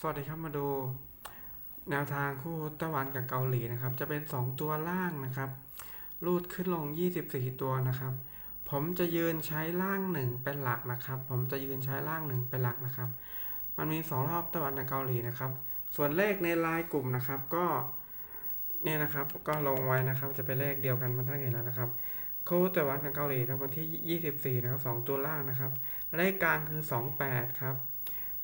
สวัสดีครับมาดูแนวทางคู่ไต้หวันกับเกาหลีนะครับ จะเป็น 2 ตัวล่างนะครับ รูดขึ้นลง 24 ตัวนะครับ ผมจะยืนใช้ล่าง 1 เป็นหลักนะครับ ผมจะยืนใช้ล่าง 1 เป็นหลักนะครับ มันมี 2 รอบไต้หวันกับเกาหลีนะครับ ส่วนเลขในลน์กลุ่มนะครับก็เนี่ยนะครับก็ลงไว้นะครับ จะเป็นเลขเดียวกันมาทั้งเห็นแล้วนะครับคู่ไต้หวันกับเกาหลีนะวันที่ 24 นะครับ 2 ตัวล่างนะครับ เลขกลางคือ 28 ครับ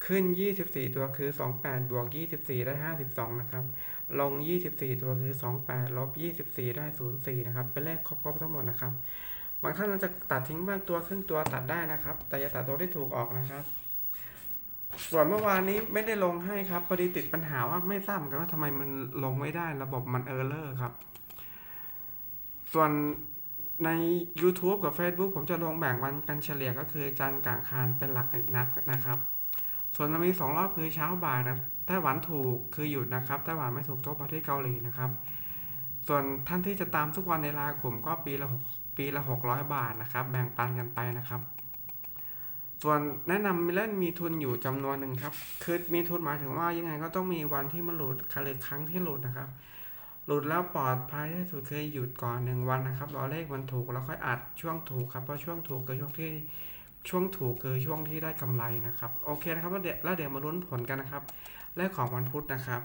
ขึ้น 24 ตัวคือ 28 บวก 24 ได้ 52 นะครับ ลง 24 ตัวคือ 28 ลบ 24 ได้ 04 นะครับ เป็นเลขครบๆทั้งหมดนะครับ บางท่านเราจะตัดทิ้งบางตัวครึ่งตัวตัดได้นะครับ แต่อย่าตัดตัวที่ถูกออกนะครับ ส่วนเมื่อวานนี้ไม่ได้ลงให้ครับพอดีติดปัญหาว่าไม่ทราบกันว่าทำไมมันลงไม่ได้ ระบบมันเออร์เลอร์ครับ ส่วนใน YouTube กับ Facebook ผมจะลงแบ่งวันกันเฉลี่ยก็คือจันทร์กลางคารเป็นหลักนับนะครับ ส่วนมันมีสองรอบคือเช้าบ่ายนะไต้หวันถูกคือหยุดนะครับไต้หวันไม่ถูกทบมาที่เกาหลีนะครับ ส่วนท่านที่จะตามทุกวันในลน์กลุ่มก็ปีละหกปีละหกร้อยบาทนะครับ แบ่งปันกันไปนะครับ ส่วนแนะนำเล่นมีทุนอยู่จำนวนหนึ่งครับ คือมีทุนหมายถึงว่ายังไงก็ต้องมีวันที่มันหลุดคือครั้งที่หลุดนะครับ หลุดแล้วปลอดภัยที่สุดคือหยุดก่อนหนึ่งวันนะครับรอเลขมันถูกแล้วค่อยอัดช่วงถูกครับเพราะช่วงถูกคือช่วงที่ ช่วงถูกคือช่วงที่ได้กำไรนะครับ โอเคนะครับแล้วเดี๋ยวมาลุ้นผลกันนะครับเลขของวันพุธนะครับ